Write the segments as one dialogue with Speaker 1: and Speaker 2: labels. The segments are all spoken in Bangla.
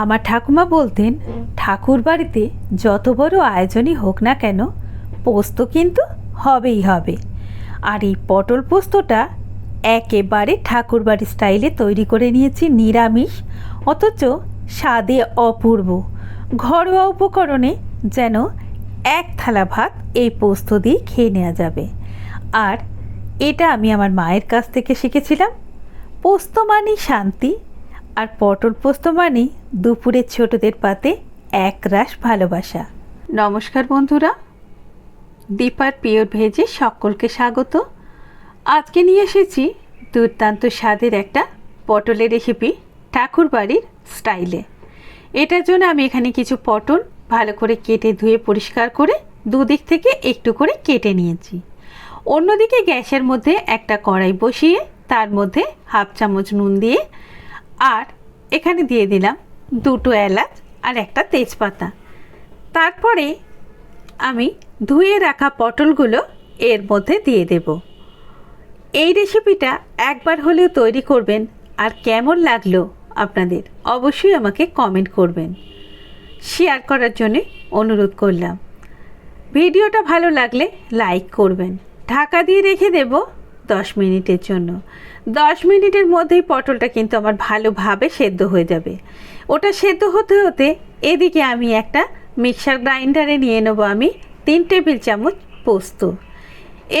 Speaker 1: আমার ঠাকুমা বলতেন ঠাকুর বাড়িতে যত বড় আয়োজনই হোক না কেন, পোস্ত কিন্তু হবেই হবে। আর এই পটল পোস্তটা একেবারে ঠাকুর বাড়ির স্টাইলে তৈরি করে নিয়েছি নিরামিষ, অথচ স্বাদে অপূর্ব। ঘরোয়া উপকরণে যেন এক থালা ভাত এই পোস্ত দিয়ে খেয়ে নেওয়া যাবে। আর এটা আমি আমার মায়ের কাছ থেকে শিখেছিলাম। পোস্ত মানেই শান্তি, আর পটল পোস্ত মানেই দুপুরের ছোটদের পাতে এক রাস ভালোবাসা। নমস্কার বন্ধুরা। দীপার পিওর ভেজে সকলকে স্বাগত। আজকে নিয়ে এসেছি দুর্দান্ত স্বাদের একটা পটলের রেসিপি ঠাকুর বাড়ির স্টাইলে। এটার জন্য আমি এখানে কিছু পটল ভালো করে কেটে ধুয়ে পরিষ্কার করে দুদিক থেকে একটু করে কেটে নিয়েছি। অন্যদিকে গ্যাসের মধ্যে একটা কড়াই বসিয়ে তার মধ্যে হাফ চামচ নুন দিয়ে আর এখানে দিয়ে দিলাম দুটো এলাচ আর একটা তেজপাতা। তারপরে আমি ধুয়ে রাখা পটলগুলো এর মধ্যে দিয়ে দেব। এই রেসিপিটা একবার হলেও তৈরি করবেন আর কেমন লাগল আপনাদের অবশ্যই আমাকে কমেন্ট করবেন। শেয়ার করার জন্যে অনুরোধ করলাম। ভিডিওটা ভালো লাগলে লাইক করবেন। ঢাকা দিয়ে রেখে দেব দশ মিনিটের জন্য। দশ মিনিটের মধ্যেই পটলটা কিন্তু আমার ভালোভাবে সেদ্ধ হয়ে যাবে। ওটা সেদ্ধ হতে হতে এদিকে আমি একটা মিক্সার গ্রাইন্ডারে নিয়ে নেব আমি তিন টেবিল চামচ পোস্ত।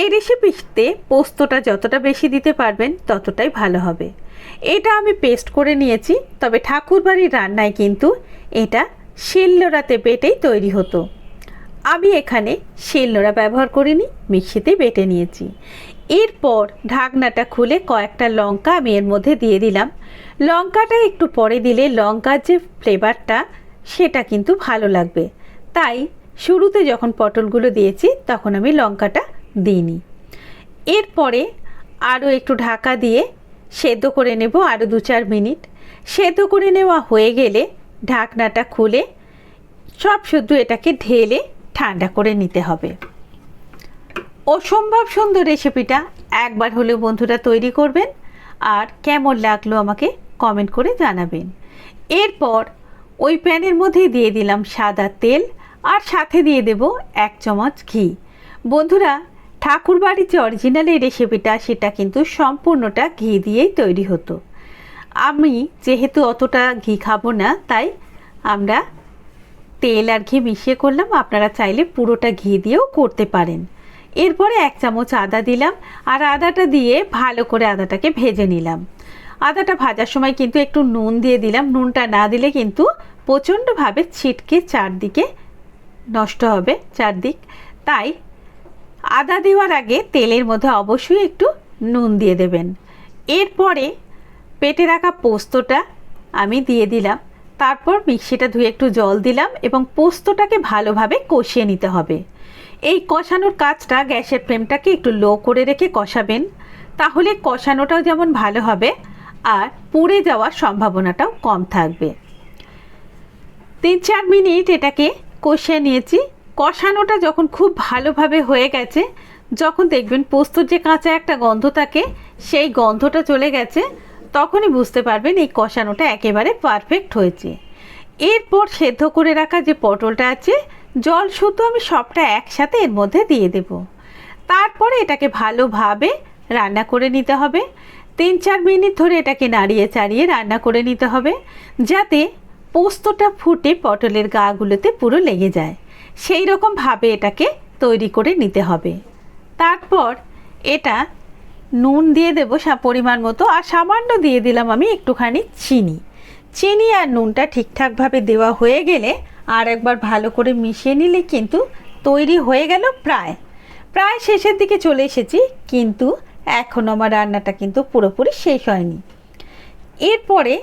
Speaker 1: এই রেসিপিতে পোস্তটা যতটা বেশি দিতে পারবেন ততটাই ভালো হবে। এটা আমি পেস্ট করে নিয়েছি, তবে ঠাকুরবাড়ির রান্নায় কিন্তু এটা শিলনোড়াতে বেটেই তৈরি হতো। আমি এখানে শিলনোড়া ব্যবহার করিনি, মিক্সিতে বেটে নিয়েছি। এরপর ঢাকনাটা খুলে কয়েকটা লঙ্কা আমি এর মধ্যে দিয়ে দিলাম। লঙ্কাটা একটু পরে দিলে লঙ্কার যে ফ্লেভারটা সেটা কিন্তু ভালো লাগবে। তাই শুরুতে যখন পটলগুলো দিয়েছি, তখন আমি লঙ্কাটা দিইনি। এরপরে আরও একটু ঢাকা দিয়ে সেদ্ধ করে নেব আরও দু চার মিনিট। সেদ্ধ করে নেওয়া হয়ে গেলে ঢাকনাটা খুলে সব শুদ্ধ এটাকে ঢেলে ঠান্ডা করে নিতে হবে। অসম্ভব সুন্দর রেসিপিটা একবার হলেও বন্ধুরা তৈরি করবেন। আর কেমন লাগল আমাকে কমেন্ট করে জানাবেন। এরপর ওই প্যানের মধ্যেই দিয়ে দিলাম সাদা তেল আর সাথে দিয়ে দেব এক চামচ ঘি। বন্ধুরা ঠাকুর বাড়ির যে অরিজিনাল এই রেসিপিটা, সেটা কিন্তু সম্পূর্ণটা ঘি দিয়েই তৈরি হতো। আমি যেহেতু অতটা ঘি খাব না, তাই আমরা তেল আর ঘি মিশিয়ে করলাম। আপনারা চাইলে পুরোটা ঘি দিয়েও করতে পারেন। এরপরে এক চামচ আদা দিলাম আর আদাটা দিয়ে ভালো করে আদাটাকে ভেজে নিলাম। আদাটা ভাজার সময় কিন্তু একটু নুন দিয়ে দিলাম। নুনটা না দিলে কিন্তু প্রচণ্ডভাবে ছিটকে চারদিকে নষ্ট হবে চারদিক। তাই আদা দেওয়ার আগে তেলের মধ্যে অবশ্যই একটু নুন দিয়ে দেবেন। এরপরে পেটে রাখা পোস্তটা আমি দিয়ে দিলাম। তারপর মিক্সিটা ধুয়ে একটু জল দিলাম এবং পোস্তটাকে ভালোভাবে কষিয়ে নিতে হবে। এই কষানোর কাজটা গ্যাসের ফ্লেমটাকে একটু লো করে রেখে কষাবেন। তাহলে কষানোটাও যেমন ভালো হবে, আর পুড়ে যাওয়ার সম্ভাবনাটাও কম থাকবে। তিন চার মিনিট এটাকে কষিয়ে নিয়েছি। কষানোটা যখন খুব ভালোভাবে হয়ে গেছে, যখন দেখবেন পোস্তর যে কাঁচা একটা গন্ধ থাকে, সেই গন্ধটা চলে গেছে, তখনই বুঝতে পারবেন এই কষানোটা একেবারে পারফেক্ট হয়েছে। এরপর সেদ্ধ করে রাখা যে পটলটা আছে জল শুদ্ধ আমি সবটা একসাথে এর মধ্যে দিয়ে দেব। তারপরে এটাকে ভালোভাবে রান্না করে নিতে হবে। তিন চার মিনিট ধরে এটাকে নাড়িয়ে চাড়িয়ে রান্না করে নিতে হবে, যাতে পোস্তটা ফুটে পটলের গাগুলোতে পুরো লেগে যায়। সেই রকমভাবে এটাকে তৈরি করে নিতে হবে। তারপর এটা নুন দিয়ে দেবো পরিমাণ মতো, আর সামান্য দিয়ে দিলাম আমি একটুখানি চিনি। চিনি আর নুনটা ঠিকঠাকভাবে দেওয়া হয়ে গেলে আর একবার ভালো করে মিশিয়ে নিলে কিন্তু তৈরি হয়ে গেল প্রায়। প্রায় শেষের দিকে চলে এসেছি, কিন্তু এখন আমার রান্নাটা কিন্তু পুরোপুরি শেষ হয়নি। এরপরে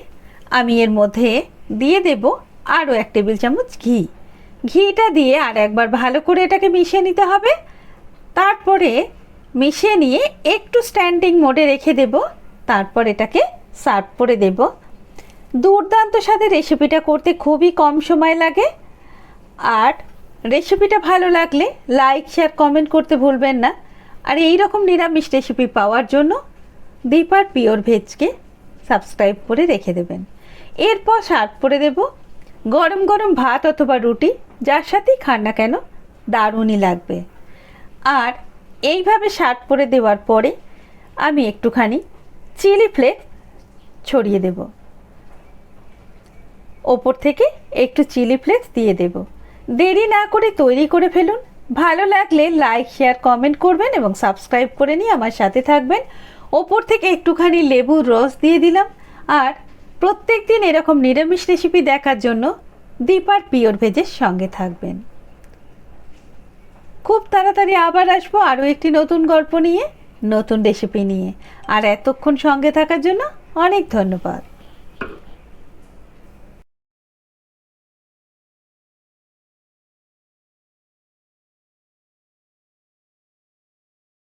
Speaker 1: আমি এর মধ্যে দিয়ে দেব আরও এক টেবিল চামচ ঘি। ঘিটা দিয়ে আর একবার ভালো করে এটাকে মিশিয়ে নিতে হবে। তারপরে মিশিয়ে নিয়ে একটু স্ট্যান্ডিং মোডে রেখে দেব। তারপর এটাকে সার্ভ করে দেব। দুর্দান্ত স্বাদের রেসিপিটা করতে খুবই কম সময় লাগে। আর রেসিপিটা ভালো লাগলে লাইক শেয়ার কমেন্ট করতে ভুলবেন না। আর এই রকম নিরামিষ রেসিপি পাওয়ার জন্য দীপার পিওর ভেজকে সাবস্ক্রাইব করে রেখে দেবেন। এরপর সার্ভ করে দেব গরম গরম ভাত অথবা রুটি, যার সাথেই খান না কেন দারুণই লাগবে। আর এইভাবে শার্ট পরে দেওয়ার পরে আমি একটুখানি চিলি ফ্লেক্স ছড়িয়ে দেব। ওপর থেকে একটু চিলি ফ্লেক্স দিয়ে দেব। দেরি না করে তৈরি করে ফেলুন। ভালো লাগলে লাইক, শেয়ার, কমেন্ট করবেন এবং সাবস্ক্রাইব করে নিয়ে আমার সাথে থাকবেন। ওপর থেকে একটুখানি লেবুর রস দিয়ে দিলাম। আর প্রত্যেক দিন এরকম নিরামিষ রেসিপি দেখার জন্য দীপার পিওর ভেজের সঙ্গে থাকবেন। খুব তাড়াতাড়ি আবার আসব আরও একটি নতুন গল্প নিয়ে, নতুন রেসিপি নিয়ে। আর এতক্ষণ সঙ্গে থাকার জন্য অনেক ধন্যবাদ।